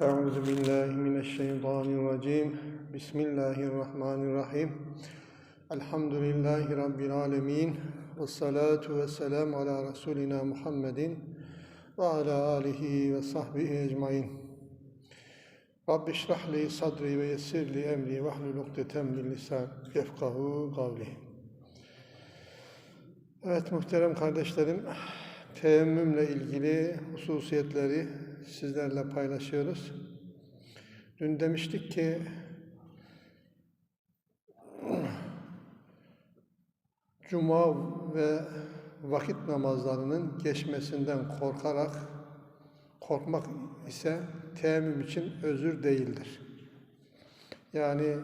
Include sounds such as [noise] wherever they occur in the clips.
Euzu billahi mineşşeytanirracim. Bismillahirrahmanirrahim. Elhamdülillahi rabbil alamin. Ves salatu vesselam ala resulina Muhammedin ve ala alihi ve sahbihi ecmaîn. Rabbi şrah li sadri ve yessir li emri ve hlul ukdeten min lisan yefkahu kavli. Evet muhterem kardeşlerim, teyemmümle ilgili hususiyetleri sizlerle paylaşıyoruz. Dün demiştik ki Cuma ve vakit namazlarının geçmesinden korkarak korkmak ise teyemmüm için özür değildir. Yani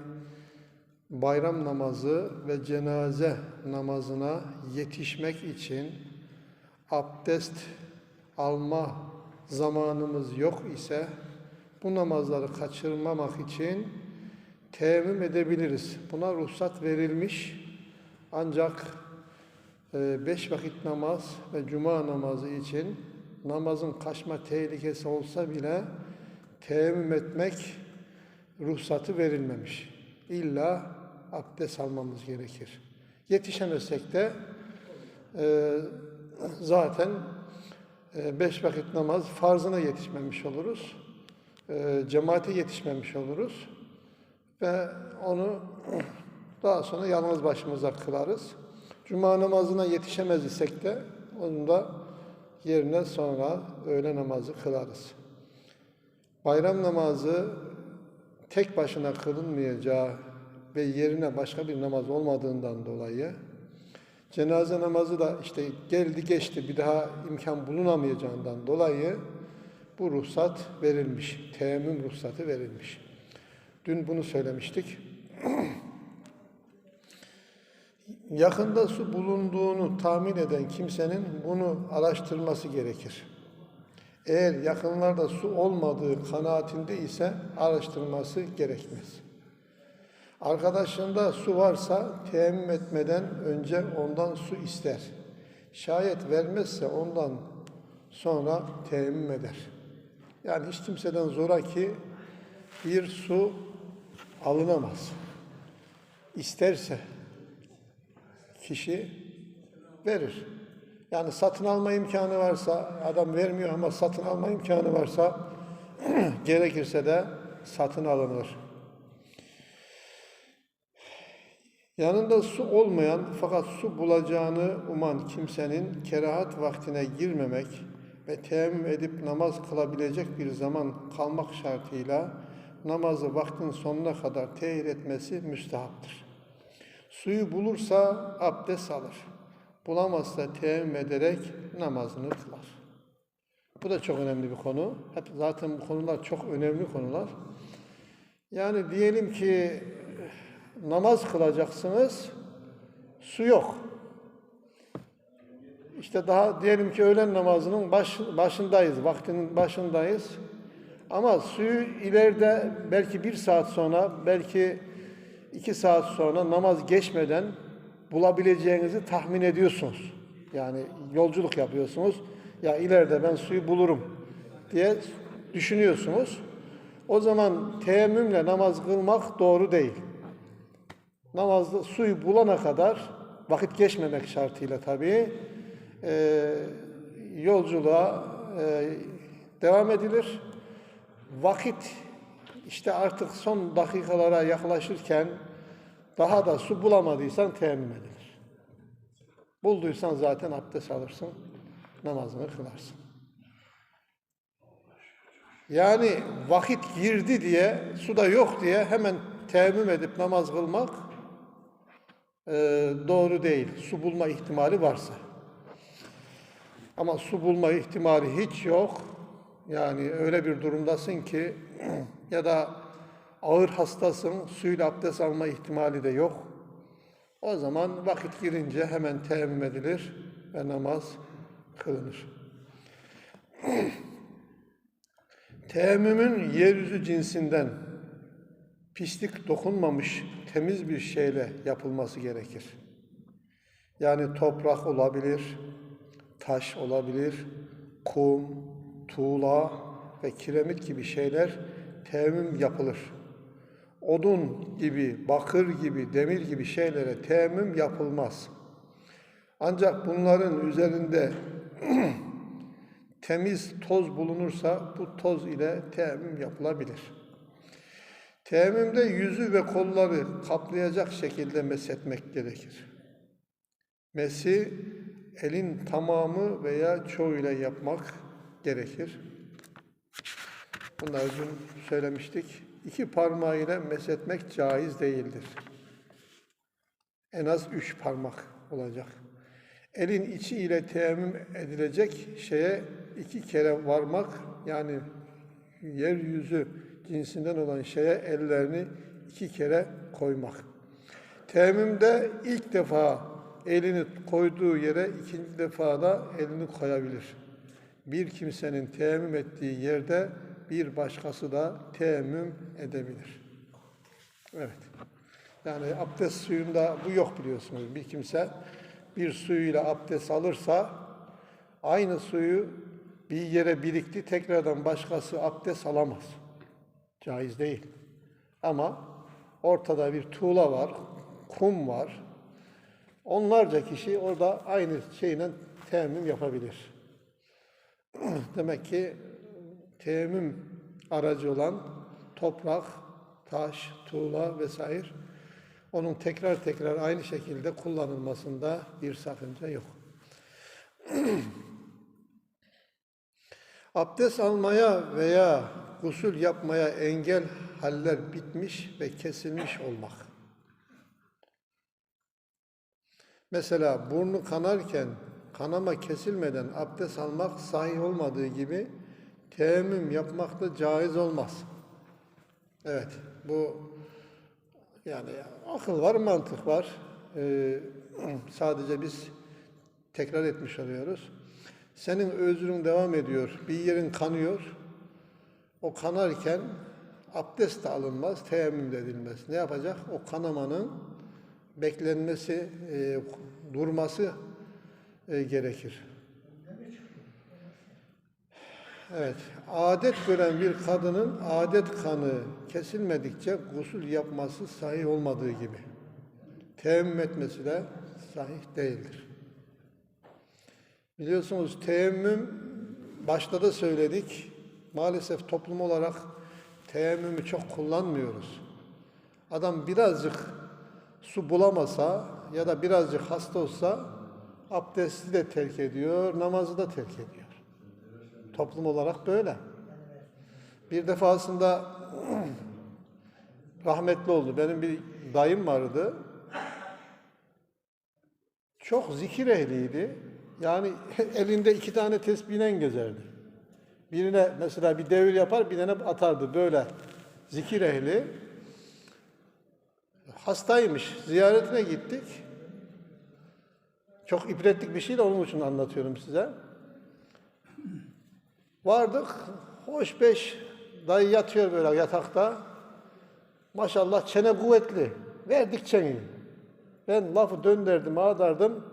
bayram namazı ve cenaze namazına yetişmek için abdest alma zamanımız yok ise bu namazları kaçırmamak için teyemmüm edebiliriz. Buna ruhsat verilmiş. Ancak e, beş vakit namaz ve cuma namazı için namazın kaçma tehlikesi olsa bile teyemmüm etmek ruhsatı verilmemiş. İlla abdest almamız gerekir. Yetişemezsek de e, zaten beş vakit namaz farzına yetişmemiş oluruz. E, cemaate yetişmemiş oluruz. Ve onu daha sonra yalnız başımıza kılarız. Cuma namazına yetişemez isek de onu da yerine sonra öğle namazı kılarız. Bayram namazı tek başına kılınmayacağı ve yerine başka bir namaz olmadığından dolayı cenaze namazı da işte geldi geçti bir daha imkan bulunamayacağından dolayı bu ruhsat verilmiş. Teyemmüm ruhsatı verilmiş. Dün bunu söylemiştik. [clears throat] Yakında su bulunduğunu tahmin eden kimsenin bunu araştırması gerekir. Eğer yakınlarda su olmadığı kanaatinde ise araştırması gerekmez. Arkadaşında su varsa teyemmüm etmeden önce ondan su ister. Şayet vermezse ondan sonra teyemmüm eder. Yani hiç kimseden zoraki bir su alınamaz. İsterse kişi verir. Yani satın alma imkanı varsa, adam vermiyor ama satın alma imkanı varsa [clears throat] gerekirse de satın alınır. Yanında su olmayan fakat su bulacağını uman kimsenin kerahat vaktine girmemek ve teyemmüm edip namaz kılabilecek bir zaman kalmak şartıyla namazı vaktin sonuna kadar tehir etmesi müstehaptır. Suyu bulursa abdest alır. Bulamazsa teyemmüm ederek namazını kılar. Bu da çok önemli bir konu. Hep zaten bu konular çok önemli konular. Yani diyelim ki namaz kılacaksınız, su yok. İşte daha diyelim ki öğlen namazının baş, başındayız, vaktinin başındayız. Ama suyu ileride belki bir saat sonra, belki iki saat sonra namaz geçmeden bulabileceğinizi tahmin ediyorsunuz. Yani yolculuk yapıyorsunuz. Ya ileride ben suyu bulurum diye düşünüyorsunuz. O zaman teyemmümle namaz kılmak doğru değil. Namazda suyu bulana kadar vakit geçmemek şartıyla tabii e, yolculuğa e, devam edilir. Vakit işte artık son dakikalara yaklaşırken daha da su bulamadıysan teyemmüm edilir. Bulduysan zaten abdest alırsın, namazını kılarsın. Yani vakit girdi diye, su da yok diye hemen teyemmüm edip namaz kılmak doğru değil. Su bulma ihtimali varsa. Ama su bulma ihtimali hiç yok. Yani öyle bir durumdasın ki [clears throat] ya da ağır hastasın, suyla abdest alma ihtimali de yok. O zaman vakit girince hemen teyemmüm edilir ve namaz kılınır. [clears throat] Teyemmümün yeryüzü cinsinden pislik dokunmamış temiz bir şeyle yapılması gerekir. Yani toprak olabilir, taş olabilir, kum, tuğla ve kiremit gibi şeyler teyemmüm yapılır. Odun gibi, bakır gibi, demir gibi şeylere teyemmüm yapılmaz. Ancak bunların üzerinde [clears throat] temiz toz bulunursa bu toz ile teyemmüm yapılabilir. Teyemmümde yüzü ve kolları kaplayacak şekilde meshetmek gerekir. Mesi elin tamamı veya çoğuyla yapmak gerekir. Bunları dün söylemiştik. İki parmağıyla meshetmek caiz değildir. En az üç parmak olacak. Elin içi ile teyemmüm edilecek şeye iki kere varmak yani yeryüzü cinsinden olan şeye ellerini iki kere koymak. Teyemmümde ilk defa elini koyduğu yere ikinci defa da elini koyabilir. Bir kimsenin teyemmüm ettiği yerde bir başkası da teyemmüm edebilir. Evet. Yani abdest suyunda bu yok biliyorsunuz. Bir kimse bir suyuyla abdest alırsa aynı suyu bir yere birikti tekrardan başkası abdest alamaz. Caiz değil. Ama ortada bir tuğla var, kum var. Onlarca kişi orada aynı şeyle teyemmüm yapabilir. [clears throat] Demek ki teyemmüm aracı olan toprak, taş, tuğla vesaire onun tekrar tekrar aynı şekilde kullanılmasında bir sakınca yok. [clears throat] Abdest almaya veya gusül yapmaya engel haller bitmiş ve kesilmiş olmak. Mesela burnu kanarken kanama kesilmeden abdest almak sahih olmadığı gibi teyemmüm yapmak da caiz olmaz. Evet, bu yani akıl var, mantık var. Ee, [clears throat] sadece biz tekrar etmiş oluyoruz. Senin özrün devam ediyor, bir yerin kanıyor. O kanarken abdest de alınmaz, teyemmüm de edilmez. Ne yapacak? O kanamanın beklenmesi, e, durması e, gerekir. Evet, adet gören bir kadının adet kanı kesilmedikçe gusül yapması sahih olmadığı gibi. Teyemmüm etmesi de sahih değildir. Biliyorsunuz teyemmüm, başta da söyledik, maalesef toplum olarak teyemmümü çok kullanmıyoruz. Adam birazcık su bulamasa ya da birazcık hasta olsa abdesti de terk ediyor, namazı da terk ediyor. Toplum olarak böyle. Bir defasında [clears throat] rahmetli oldu. Benim bir dayım vardı. Çok zikir ehliydi. Yani [laughs] elinde iki tane tesbihle gezerdi. Birine mesela bir devir yapar, birine atardı böyle. Zikir ehli. Hastaymış. Ziyaretine gittik. Çok ibretlik bir şey de onun için anlatıyorum size. Vardık, hoş beş dayı yatıyor böyle yatakta. Maşallah çene kuvvetli. Verdik çeneyi. Ben lafı döndürdüm, ağdardım.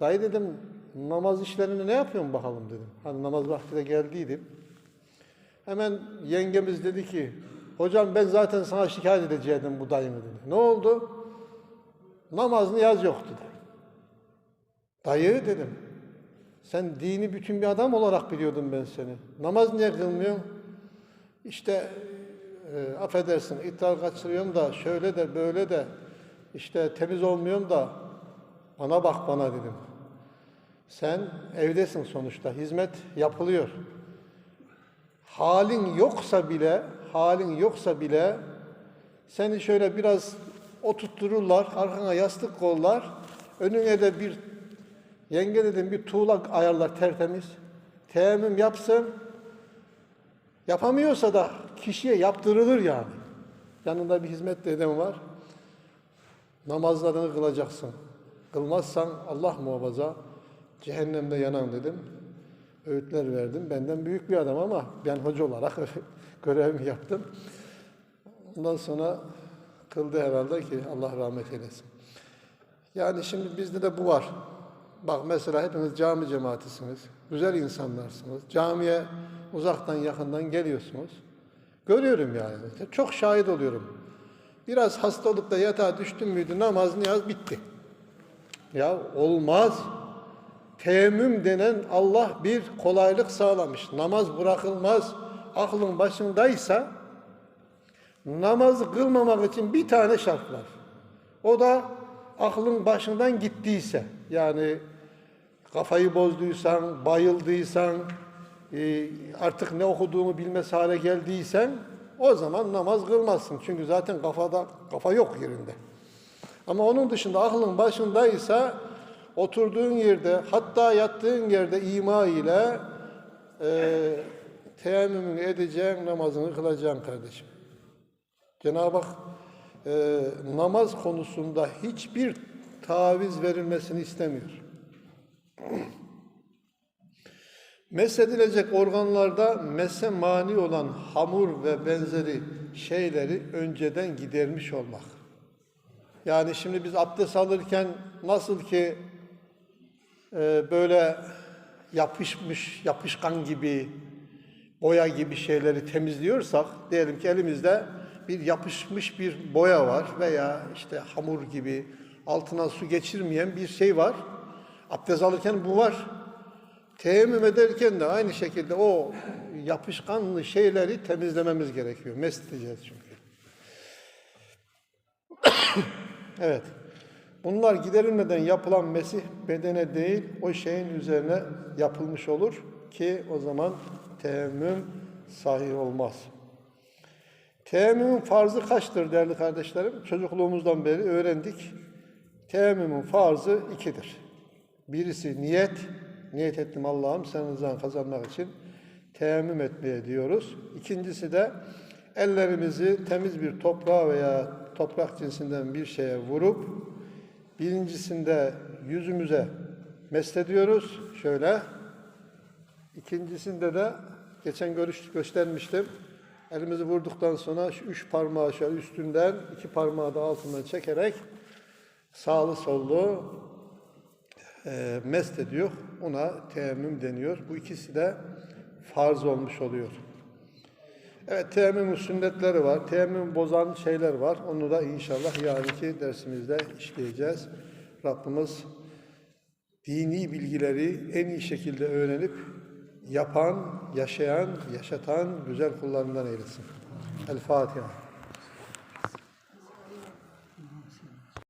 Dayı dedim, namaz işlerini ne yapıyorsun bakalım dedim. Hani namaz vakti de geldiydim. Hemen yengemiz dedi ki, hocam ben zaten sana şikayet edecektim bu dayımı dedi. Ne oldu? Namaz niyaz yok dedi. Dayı dedim. Sen dini bütün bir adam olarak biliyordum ben seni. Namaz niye kılmıyorsun? İşte e, affedersin ithal kaçırıyorum da şöyle de böyle de işte temiz olmuyorum da bana bak bana dedim. Sen evdesin sonuçta. Hizmet yapılıyor. Halin yoksa bile, halin yoksa bile seni şöyle biraz oturttururlar, arkana yastık kollar, önüne de bir Yenge dedim bir tuğla ayarlar tertemiz. Teyemmüm yapsın. Yapamıyorsa da kişiye yaptırılır yani. Yanında bir hizmet dedem var. Namazlarını kılacaksın. Kılmazsan Allah muhafaza cehennemde yanan dedim. Öğütler verdim. Benden büyük bir adam ama ben hoca olarak [laughs] görevimi yaptım. Ondan sonra kıldı herhalde ki Allah rahmet eylesin. Yani şimdi bizde de bu var. Bak mesela hepiniz cami cemaatisiniz. Güzel insanlarsınız. Camiye uzaktan yakından geliyorsunuz. Görüyorum yani. Çok şahit oluyorum. Biraz hasta olup da yatağa düştün müydü namaz niyaz bitti. Ya olmaz. Teyemmüm denen Allah bir kolaylık sağlamış. Namaz bırakılmaz. Aklın başındaysa namazı kılmamak için bir tane şart var. O da aklın başından gittiyse. Yani kafayı bozduysan, bayıldıysan, e, artık ne okuduğunu bilmez hale geldiysen o zaman namaz kılmazsın. Çünkü zaten kafada kafa yok yerinde. Ama onun dışında aklın başındaysa oturduğun yerde hatta yattığın yerde ima ile e, teyemmümünü edeceksin, namazını kılacaksın kardeşim. Cenab-ı Hak e, namaz konusunda hiçbir taviz verilmesini istemiyor. [clears throat] Mesedilecek organlarda mese mani olan hamur ve benzeri şeyleri önceden gidermiş olmak. Yani şimdi biz abdest alırken nasıl ki e, böyle yapışmış, yapışkan gibi, boya gibi şeyleri temizliyorsak, diyelim ki elimizde bir yapışmış bir boya var veya işte hamur gibi altına su geçirmeyen bir şey var. Abdest alırken bu var. Teyemmüm ederken de aynı şekilde o yapışkanlı şeyleri temizlememiz gerekiyor. Mest edeceğiz çünkü. [coughs] evet. Bunlar giderilmeden yapılan mesih bedene değil o şeyin üzerine yapılmış olur ki o zaman teyemmüm sahih olmaz. Teyemmümün farzı kaçtır değerli kardeşlerim? Çocukluğumuzdan beri öğrendik. Teyemmümün farzı ikidir. Birisi niyet, niyet ettim Allah'ım senin rızan kazanmak için teyemmüm etmeye diyoruz. İkincisi de ellerimizi temiz bir toprağa veya toprak cinsinden bir şeye vurup birincisinde yüzümüze meslediyoruz şöyle. İkincisinde de geçen görüş göstermiştim. Elimizi vurduktan sonra şu üç parmağı şöyle üstünden, iki parmağı da altından çekerek sağlı sollu e, mest ediyor. Ona teyemmüm deniyor. Bu ikisi de farz olmuş oluyor. Evet teyemmümün sünnetleri var. Teyemmüm bozan şeyler var. Onu da inşallah yarınki dersimizde işleyeceğiz. Rabbimiz dini bilgileri en iyi şekilde öğrenip yapan, yaşayan, yaşatan güzel kullarından eylesin. El Fatiha.